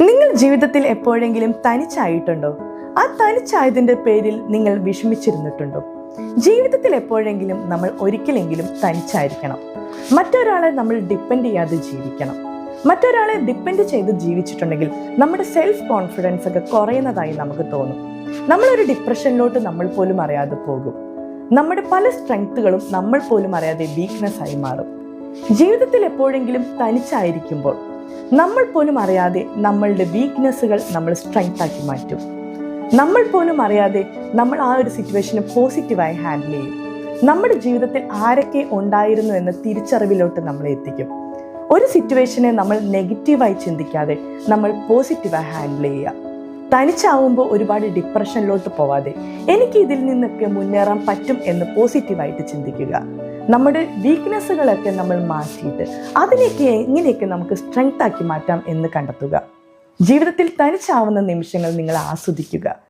നിങ്ങൾ ജീവിതത്തിൽ എപ്പോഴെങ്കിലും തനിച്ചായിട്ടുണ്ടോ? ആ തനിച്ചായതിന്റെ പേരിൽ നിങ്ങൾ വിഷമിച്ചിരുന്നിട്ടുണ്ടോ? ജീവിതത്തിൽ എപ്പോഴെങ്കിലും നമ്മൾ ഒരിക്കലെങ്കിലും തനിച്ചായിരിക്കണം. മറ്റൊരാളെ നമ്മൾ ഡിപ്പെൻഡ് ചെയ്യാതെ ജീവിക്കണം. മറ്റൊരാളെ ഡിപ്പെൻഡ് ചെയ്ത് ജീവിച്ചിട്ടുണ്ടെങ്കിൽ നമ്മുടെ സെൽഫ് കോൺഫിഡൻസ് ഒക്കെ കുറയുന്നതായി നമുക്ക് തോന്നും. നമ്മളൊരു ഡിപ്രഷനിലോട്ട് നമ്മൾ പോലും അറിയാതെ പോകും. നമ്മുടെ പല സ്ട്രെങ്ത്തുകളും നമ്മൾ പോലും അറിയാതെ വീക്ക്നെസ് ആയി മാറും. ജീവിതത്തിൽ എപ്പോഴെങ്കിലും തനിച്ചായിരിക്കുമ്പോൾ നമ്മൾ പോലും അറിയാതെ നമ്മളുടെ വീക്ക്നെസ്സുകൾ നമ്മൾ സ്ട്രെങ്ത് ആക്കി മാറ്റും. നമ്മൾ പോലും അറിയാതെ നമ്മൾ ആ ഒരു സിറ്റുവേഷനെ പോസിറ്റീവായി ഹാൻഡിൽ ചെയ്യും. നമ്മുടെ ജീവിതത്തിൽ ആരൊക്കെ ഉണ്ടായിരുന്നു എന്ന തിരിച്ചറിവിലോട്ട് നമ്മളെ എത്തിക്കും. ഒരു സിറ്റുവേഷനെ നമ്മൾ നെഗറ്റീവായി ചിന്തിക്കാതെ നമ്മൾ പോസിറ്റീവായി ഹാൻഡിൽ ചെയ്യുക. തനിച്ചാവുമ്പോൾ ഒരുപാട് ഡിപ്രഷനിലോട്ട് പോവാതെ എനിക്ക് ഇതിൽ നിന്നൊക്കെ മുന്നേറാൻ പറ്റും എന്ന് പോസിറ്റീവായിട്ട് ചിന്തിക്കുക. നമ്മുടെ വീക്ക്നെസ്സുകളൊക്കെ നമ്മൾ മാറ്റിയിട്ട് അതിനെയൊക്കെ എങ്ങനെയൊക്കെ നമുക്ക് സ്ട്രെങ്ത് ആക്കി മാറ്റാം എന്ന് കണ്ടെത്തുക. ജീവിതത്തിൽ തനിച്ചാവുന്ന നിമിഷങ്ങൾ നിങ്ങൾ ആസ്വദിക്കുക.